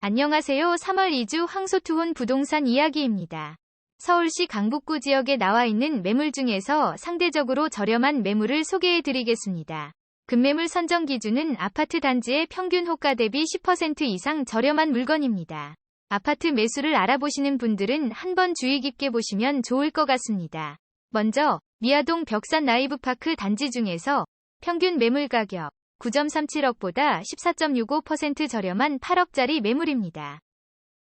안녕하세요. 3월 2주 황소투혼 부동산 이야기입니다. 서울시 강북구 지역에 나와 있는 매물 중에서 상대적으로 저렴한 매물을 소개해 드리겠습니다. 급매물 선정 기준은 아파트 단지의 평균 호가 대비 10% 이상 저렴한 물건입니다. 아파트 매수를 알아보시는 분들은 한번 주의 깊게 보시면 좋을 것 같습니다. 먼저 미아동 벽산 라이브파크 단지 중에서 평균 매물 가격 9.37억보다 14.65% 저렴한 8억짜리 매물입니다.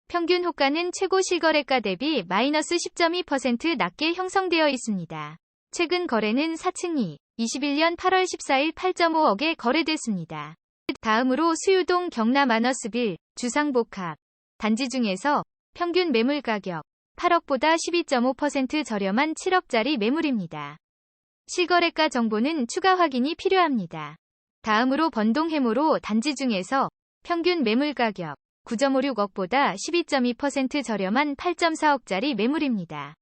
평균 호가는 최고 실거래가 대비 마이너스 10.2% 낮게 형성되어 있습니다. 최근 거래는 4층이 21년 8월 14일 8.5억에 거래됐습니다. 다음으로 수유동 경남 아너스빌 주상복합 단지 중에서 평균 매물 가격 8억보다 12.5% 저렴한 7억짜리 매물입니다. 실거래가 정보는 추가 확인이 필요합니다. 다음으로 번동 해모로 단지 중에서 평균 매물 가격 9.56억보다 12.2% 저렴한 8.4억짜리 매물입니다.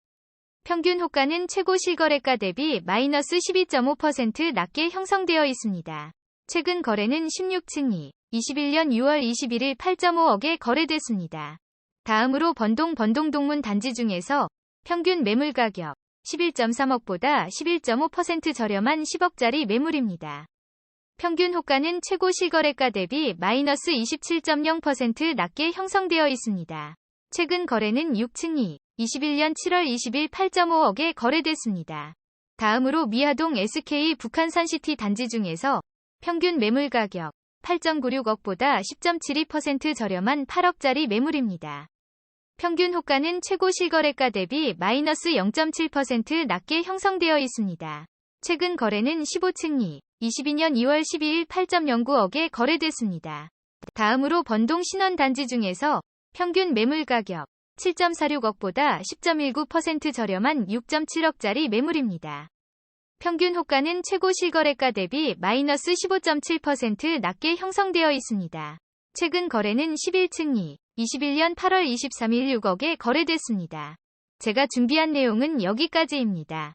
평균 호가는 최고 실거래가 대비 마이너스 12.5% 낮게 형성되어 있습니다. 최근 거래는 16층이 21년 6월 21일 8.5억에 거래됐습니다. 다음으로 번동 번동 동문 단지 중에서 평균 매물 가격 11.3억보다 11.5% 저렴한 10억짜리 매물입니다. 평균 호가는 최고 실거래가 대비 마이너스 27.0% 낮게 형성되어 있습니다. 최근 거래는 6층이 21년 7월 20일 8.5억에 거래됐습니다. 다음으로 미아동 SK 북한산 시티 단지 중에서 평균 매물 가격 8.96억보다 10.72% 저렴한 8억짜리 매물입니다. 평균 호가는 최고 실거래가 대비 마이너스 0.7% 낮게 형성되어 있습니다. 최근 거래는 15층이 22년 2월 12일 8.09억에 거래됐습니다. 다음으로 번동 신원 단지 중에서 평균 매물 가격 7.46억보다 10.19% 저렴한 6.7억짜리 매물입니다. 평균 호가는 최고 실거래가 대비 마이너스 15.7% 낮게 형성되어 있습니다. 최근 거래는 11층이 21년 8월 23일 6억에 거래됐습니다. 제가 준비한 내용은 여기까지입니다.